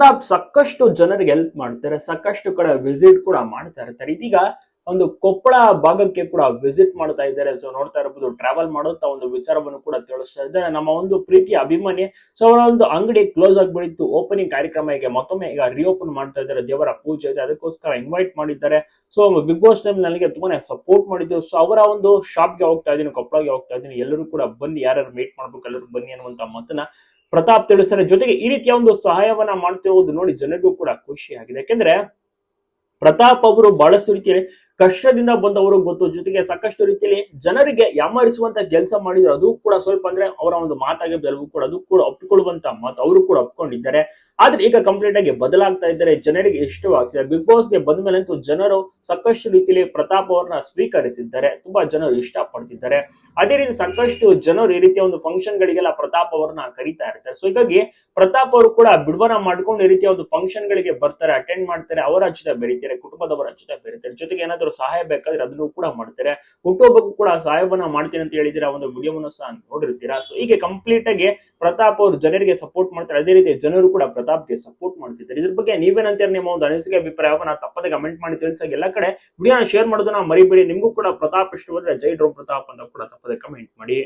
ಪ್ರತಾಪ್ ಸಾಕಷ್ಟು ಜನರಿಗೆ ಹೆಲ್ಪ್ ಮಾಡ್ತಾರೆ, ಸಾಕಷ್ಟು ಕಡೆ ವಿಸಿಟ್ ಕೂಡ ಮಾಡ್ತಾ ಇರ್ತಾರೆ. ಇದೀಗ ಒಂದು ಕೊಪ್ಪಳ ಭಾಗಕ್ಕೆ ಕೂಡ ವಿಸಿಟ್ ಮಾಡ್ತಾ ಇದ್ದಾರೆ. ಸೊ ನೋಡ್ತಾ ಇರಬಹುದು ಟ್ರಾವೆಲ್ ಮಾಡುತ್ತಾ ಒಂದು ವಿಚಾರವನ್ನು ಕೂಡ ತಿಳಿಸ್ತಾ ಇದ್ದಾರೆ. ನಮ್ಮ ಒಂದು ಪ್ರೀತಿ, ಅಭಿಮಾನಿ. ಸೊ ಅವರ ಒಂದು ಅಂಗಡಿ ಕ್ಲೋಸ್ ಆಗಿಬಿಡಿತ್ತು ಓಪನಿಂಗ್ ಕಾರ್ಯಕ್ರಮ ಈಗ ಮತ್ತೊಮ್ಮೆ ಈಗ ರಿಓಪನ್ ಮಾಡ್ತಾ ಇದ್ದಾರೆ. ದೇವರ ಪೂಜೆ ಇದೆ. ಅದಕ್ಕೋಸ್ಕರ ಇನ್ವೈಟ್ ಮಾಡಿದ್ದಾರೆ. ಸೊ ಬಿಗ್ ಬಾಸ್ ಟೈಮ್ ನನಗೆ ತುಂಬಾನೇ ಸಪೋರ್ಟ್ ಮಾಡಿದ್ರು. ಸೊ ಅವರ ಒಂದು ಶಾಪ್ಗೆ ಹೋಗ್ತಾ ಇದ್ದೀನಿ, ಕೊಪ್ಪಳಗೆ ಹೋಗ್ತಾ ಇದ್ದೀನಿ. ಎಲ್ಲರೂ ಕೂಡ ಬನ್ನಿ ಯಾರು ಮೀಟ್ ಮಾಡ್ಬೇಕು, ಎಲ್ಲರೂ ಬನ್ನಿ ಅನ್ನುವಂತ ಮಾತನ್ನ ಪ್ರತಾಪ್ ತಿಳಿಸ್ತಾರೆ. ಜೊತೆಗೆ ಈ ರೀತಿಯ ಒಂದು ಸಹಾಯವನ್ನ ಮಾಡ್ತಿರೋದು ನೋಡಿ ಜನರಿಗೂ ಕೂಡ ಖುಷಿ ಆಗಿದೆ ಯಾಕೆಂದ್ರೆ ಪ್ರತಾಪ್ ಅವರು ಬಹಳಷ್ಟು ರೀತಿಯಲ್ಲಿ ಕಷ್ಟದಿಂದ ಬಂದವರು ಗೊತ್ತು. ಜೊತೆಗೆ ಸಾಕಷ್ಟು ರೀತಿಯಲ್ಲಿ ಜನರಿಗೆ ಯಾಮಾರಿಸುವಂತ ಕೆಲಸ ಮಾಡಿದ್ರು, ಅದು ಕೂಡ ಸ್ವಲ್ಪ ಅಂದ್ರೆ ಅವರ ಒಂದು ಮಾತಾಗೆ ಎಲ್ಲವೂ ಕೂಡ, ಅದು ಕೂಡ ಒಪ್ಪಿಕೊಳ್ಳುವಂತ ಮಾತು ಅವರು ಕೂಡ ಒಪ್ಕೊಂಡಿದ್ದಾರೆ. ಆದ್ರೆ ಈಗ ಕಂಪ್ಲೀಟ್ ಆಗಿ ಬದಲಾಗ್ತಾ ಇದ್ದಾರೆ, ಜನರಿಗೆ ಇಷ್ಟವಾಗ್ತಿದೆ. ಬಿಗ್ ಬಾಸ್ಗೆ ಬಂದ ಮೇಲಂತೂ ಜನರು ಸಾಕಷ್ಟು ರೀತಿಯಲ್ಲಿ ಪ್ರತಾಪ್ ಅವರನ್ನ ಸ್ವೀಕರಿಸಿದ್ದಾರೆ. ತುಂಬಾ ಜನರು ಇಷ್ಟಪಡ್ತಿದ್ದಾರೆ. ಅದೇ ರೀತಿ ಸಾಕಷ್ಟು ಜನರು ಈ ರೀತಿಯ ಒಂದು ಫಂಕ್ಷನ್ ಗಳಿಗೆಲ್ಲ ಪ್ರತಾಪ್ ಅವರನ್ನ ಕರೀತಾ ಇರ್ತಾರೆ. ಸೊ ಹೀಗಾಗಿ ಪ್ರತಾಪ್ ಅವರು ಕೂಡ ಬಿಡುವನ ಮಾಡ್ಕೊಂಡು ಈ ರೀತಿಯ ಒಂದು ಫಂಕ್ಷನ್ ಗಳಿಗೆ ಬರ್ತಾರೆ ಅಟೆಂಡ್ ಮಾಡ್ತಾರೆ, ಅವರ ಜೊತೆ ಬೆರೀತಾರೆ ಕುಟುಂಬದವರ ಜೊತೆ ಬೆರೀತಾರೆ ಜೊತೆಗೆ ಏನಾದರೂ ಸಹಾಯ ಬೇಕಾದ್ರೆ ಅದನ್ನು ಕೂಡ ಮಾಡ್ತಾರೆ. ಹುಟ್ಟುಹಬ್ಬಕ್ಕೂ ಕೂಡ ಸಹಾಯವನ್ನ ಮಾಡ್ತೀನಿ ಅಂತ ಹೇಳಿದಿರ ಒಂದು ವಿಡಿಯೋವನ್ನು ಸಹ ನೋಡಿರ್ತೀರಾ? ಸೊ ಹೀಗೆ ಕಂಪ್ಲೀಟ್ ಆಗಿ ಪ್ರತಾಪ್ ಅವರು ಜನರಿಗೆ ಸಪೋರ್ಟ್ ಮಾಡ್ತಾರೆ. ಅದೇ ರೀತಿ ಜನರು ಕೂಡ ಪ್ರತಾಪ್ಗೆ ಸಪೋರ್ಟ್ ಮಾಡ್ತಿದ್ದಾರೆ. ಇದ್ರ ಬಗ್ಗೆ ನೀವೇನಂತೀರ ನಿಮ್ಮ ಒಂದು ಅನಿಸಿಕೆ, ಅಭಿಪ್ರಾಯವನ್ನ ತಪ್ಪದೆ ಕಮೆಂಟ್ ಮಾಡಿ ತಿಳಿಸಾಗ ಎಲ್ಲ ಕಡೆ ವಿಡಿಯೋನ ಶೇರ್ ಮಾಡೋದನ್ನ ಮರಿಬೇಡಿ. ನಿಮಗೂ ಕೂಡ ಪ್ರತಾಪ್ ಇಷ್ಟವಾದ್ರೆ ಜೈ ಡ್ರೋ ಪ್ರತಾಪ್ ಅಂತ ಕೂಡ ತಪ್ಪದೆ ಕಮೆಂಟ್ ಮಾಡಿ.